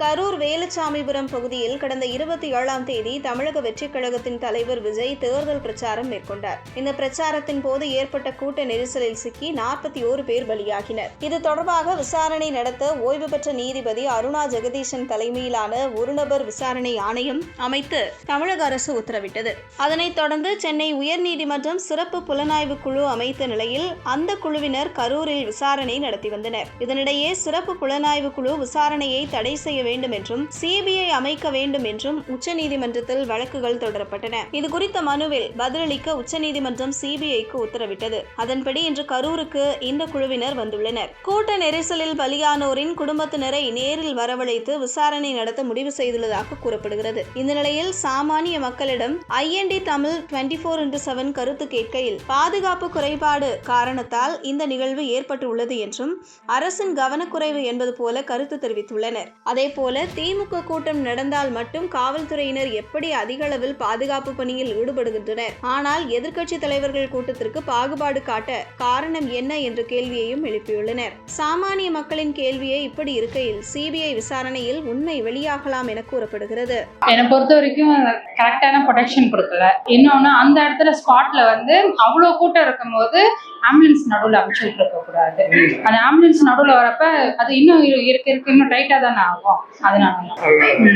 கரூர் வேலுச்சாமிபுரம் பகுதியில் கடந்த இருபத்தி ஏழாம் தேதி தமிழக வெற்றிக் கழகத்தின் தலைவர் விஜய் தேர்தல் பிரச்சாரம் மேற்கொண்டார். இந்த பிரச்சாரத்தின் போது ஏற்பட்ட கூட்ட நெரிசலில் சிக்கி நாற்பத்தி ஓரு பேர் பலியாகினர். இது தொடர்பாக விசாரணை நடத்த ஓய்வு பெற்ற நீதிபதி அருணா ஜெகதீசன் தலைமையிலான ஒருநபர் விசாரணை ஆணையம் அமைத்து தமிழக அரசு உத்தரவிட்டது. அதனைத் தொடர்ந்து சென்னை உயர்நீதிமன்றம் சிறப்பு புலனாய்வு குழு அமைத்த நிலையில் அந்த குழுவினர் கரூரில் விசாரணை நடத்தி வந்தனர். இதனிடையே சிறப்பு புலனாய்வு குழு விசாரணையை தடை செய்ய வேண்டும் என்றும் சிபிஐ அமைக்க வேண்டும் என்றும் உச்சநீதிமன்றத்தில் வழக்குகள் தொடரப்பட்டன. இது குறித்த மனுவில் பதிலளிக்க உச்சநீதிமன்றம் சிபிஐக்கு உத்தரவிட்டது. அதன்படி இன்று கரூருக்கு இந்த குழுவினர் வந்துள்ளனர். கூட்ட நெரிசலில் பலியானோரின் குடும்பத்தினரை நேரில் வரவழைத்து விசாரணை நடத்த முடிவு செய்துள்ளதாக கூறப்படுகிறது. இந்த நிலையில் சாமானிய மக்களிடம் IND Tamil twenty four into seven கருத்து கேட்கையில் பாதுகாப்பு குறைபாடு காரணத்தால் இந்த நிகழ்வு ஏற்பட்டுள்ளது என்றும் அரசின் கவனக்குறைவு என்பது போல கருத்து தெரிவித்துள்ளனர். அதேபோல போல திமுக கூட்டம் நடந்தால் மட்டும் காவல்துறையினர் எப்படி அதிக அளவில் பாதுகாப்பு பணியில் ஈடுபடுகின்றனர்? ஆனால் எதிர்க்கட்சி தலைவர்கள் கூட்டத்திற்கு பாகுபாடு காட்ட காரணம் என்ன என்ற கேள்வியையும் எழுப்பியுள்ளனர். சாமானிய மக்களின் கேள்வியை இப்படி இருக்கையில் சிபிஐ விசாரணையில் உண்மை வெளியாகலாம் என கூறப்படுகிறது. என்னை பொறுத்த வரைக்கும் கரெக்டான ப்ரொடெக்ஷன் கொடுக்கல. இன்னொன்னு அந்த இடத்துல ஸ்பாட்ல வந்து அவ்வளவு கூட்டம் இருக்கும் போது ஆம்புலன்ஸ் நடுவில் அமைச்சு விட்டுருக்க கூடாது. அந்த ஆம்புலன்ஸ் நடுவில் வரப்ப அது இன்னும் இரு- இருக்க இருக்க இன்னும் டைட்டா தானே ஆகும். அதனால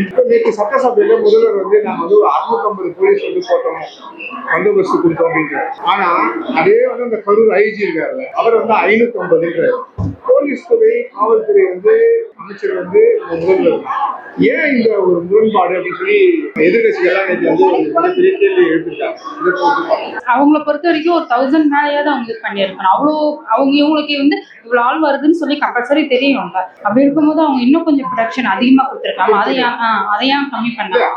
இப்ப நேற்று சட்டசபையில முதல்வர் வந்து நாங்க வந்து ஒரு அறுநூத்தம்பது போலீஸ் வந்து போட்டோம். பந்தோபஸ்து கொடுத்தோம் அப்படின்றாரு ஆனா அதே வந்து அந்த கரூர் ஐஜி இருக்காரு அவர் வந்து ஐநூத்தி ஐம்பதுன்றாரு போலீஸ் துறை காவல்துறை வந்து அமைச்சர் வந்து முதல்வர். தான். ஏன் இந்த ஒரு முரண்பாடு அப்படின்னு சொல்லி எதிர்கட்சிகள்லாம் நேற்று வந்து ஒரு மிகப்பெரிய கேள்வி எழுப்பிட்டாங்க இதை பொறுத்து பார்க்கணும். அவங்கள பொறுத்த வரைக்கும் ஒரு தௌசண்ட் மேலேயாவது அவங்க இது பண்ணியிருக்கணும். அவ்வளோ அவங்க இவங்களுக்கு வந்து இவ்வளோ ஆள் வருதுன்னு சொல்லி கம்பல்சரி தெரியும்ல. அப்படி இருக்கும்போது அவங்க இன்னும் கொஞ்சம் ப்ரொடக்ஷன் அதிகமாக கொடுத்துருக்காங்க. அதை ஏன் அதை ஏன் கம்மி பண்ணாங்க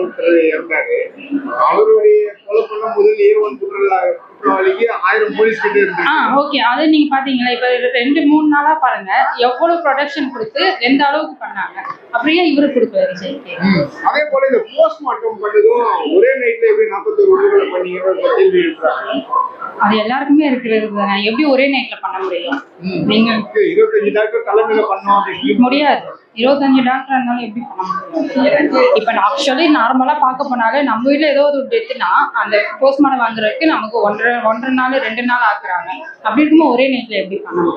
ஒருத்தர் இறந்தாரு. அவருடைய கொலை பண்ண முதல் ஏ ஒன் குற்றவாளி குற்றவாளிக்கு ஆயிரம் போலீஸ் கிட்ட இருந்து ஆ ஓகே. அதை நீங்க பாத்தீங்களா? இப்ப ரெண்டு மூணு நாளா பாருங்க. எவ்வளவு ப்ரொடக்ஷன் கொடுத்து எந்த அளவுக்கு பண்ணாங்க. அப்படியே இவரு கொடுக்கல விஜய்க்கு? அதே போல இந்த போஸ்ட்மார்ட்டம் பண்ணதும் ஒரே நைட்ல எப்படி உடல்களை பண்ணீங்க ஒரு கேள்வி இருக்கிறாங்க அது எல்லாருக்குமே இருக்கிறது தானே? எப்படி ஒரே நைட்ல பண்ண முடியும்? நீங்க இருபத்தஞ்சு டாக்டர் தலைமையில பண்ணோம் முடியாது. இருபத்தஞ்சு டாக்டர் இருந்தாலும் எப்படி பண்ண முடியும்? இப்ப ஆக்சுவலி நார்மலா பார்க்க போனாலே நம்ம வீட்ல ஏதோ ஒரு டெத்துனா அந்த போஸ்ட்மார்ட்டம் வாங்குறதுக்கு நமக்கு ஒன்றரை ஒன்றரை நாள் ரெண்டு நாள் ஆக்குறாங்க. அப்படி இருக்கும்போது ஒரே நைட்ல எப்படி பண்ண